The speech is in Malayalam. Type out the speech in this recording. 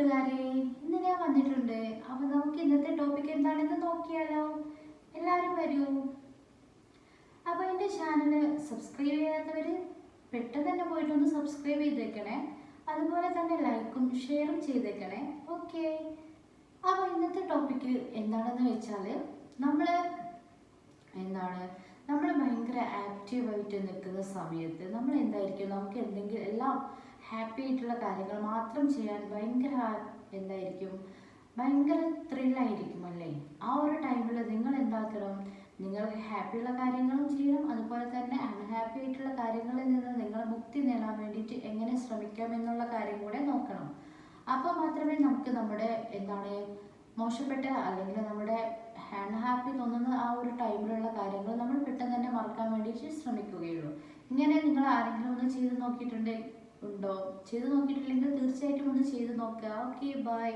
കൂട്ടുകാരെ ഇന്ന് ഞാൻ വന്നിട്ടുണ്ട്. അപ്പൊ നമുക്ക് ഇന്നത്തെ ടോപ്പിക് എന്താണെന്ന് നോക്കിയാലോ. എല്ലാവരും വരൂ. അപ്പൊ എന്റെ ചാനൽ സബ്സ്ക്രൈബ് ചെയ്യാത്തവര് പെട്ടെന്ന് തന്നെ പോയിട്ട് ഒന്ന് സബ്സ്ക്രൈബ് ചെയ്തേക്കണേ. അതുപോലെ തന്നെ ലൈക്കും ഷെയറും ചെയ്തേക്കണേ. ഓക്കെ അപ്പോൾ ഇന്നത്തെ ടോപ്പിക് എന്താണെന്ന് വെച്ചാൽ നമ്മൾ എന്താണ്? നമ്മൾ ഭയങ്കര ആക്റ്റീവായിട്ട് നിൽക്കുന്ന സമയത്ത് നമ്മൾ എന്തായിരിക്കും നമുക്ക് എന്തെങ്കിലും എല്ലാം ഹാപ്പി ആയിട്ടുള്ള കാര്യങ്ങൾ മാത്രം ചെയ്യാൻ ഭയങ്കര എന്തായിരിക്കും? ഭയങ്കര ത്രില്ലായിരിക്കും അല്ലേ? ആ ഒരു ടൈമിൽ നിങ്ങൾ എന്താക്കണം? നിങ്ങൾക്ക് ഹാപ്പിയുള്ള കാര്യങ്ങളും ചെയ്യണം. അതുപോലെ തന്നെ അൺഹാപ്പി ആയിട്ടുള്ള കാര്യങ്ങളിൽ നിന്ന് നിങ്ങൾ മുക്തി നേടാൻ വേണ്ടിയിട്ട് എങ്ങനെ ശ്രമിക്കാം എന്നുള്ള കാര്യം കൂടെ നോക്കണം. അപ്പോൾ മാത്രമേ നമുക്ക് നമ്മുടെ എന്താണ് മോശപ്പെട്ട അല്ലെങ്കിൽ നമ്മുടെ അൺഹാപ്പി തോന്നുന്ന ആ ഒരു ടൈമിലുള്ള കാര്യങ്ങൾ നമ്മൾ പെട്ടെന്ന് തന്നെ മറക്കാൻ വേണ്ടിയിട്ട് ശ്രമിക്കുകയുള്ളൂ. ഇങ്ങനെ നിങ്ങൾ ആരെങ്കിലും ഒന്ന് ചെയ്ത് നോക്കിയിട്ടുണ്ട് ഉണ്ടോ? ചെയ്ത് നോക്കിയിട്ടില്ലെങ്കിൽ തീർച്ചയായിട്ടും ഒന്ന് ചെയ്ത് നോക്കുക ഓക്കെ ബൈ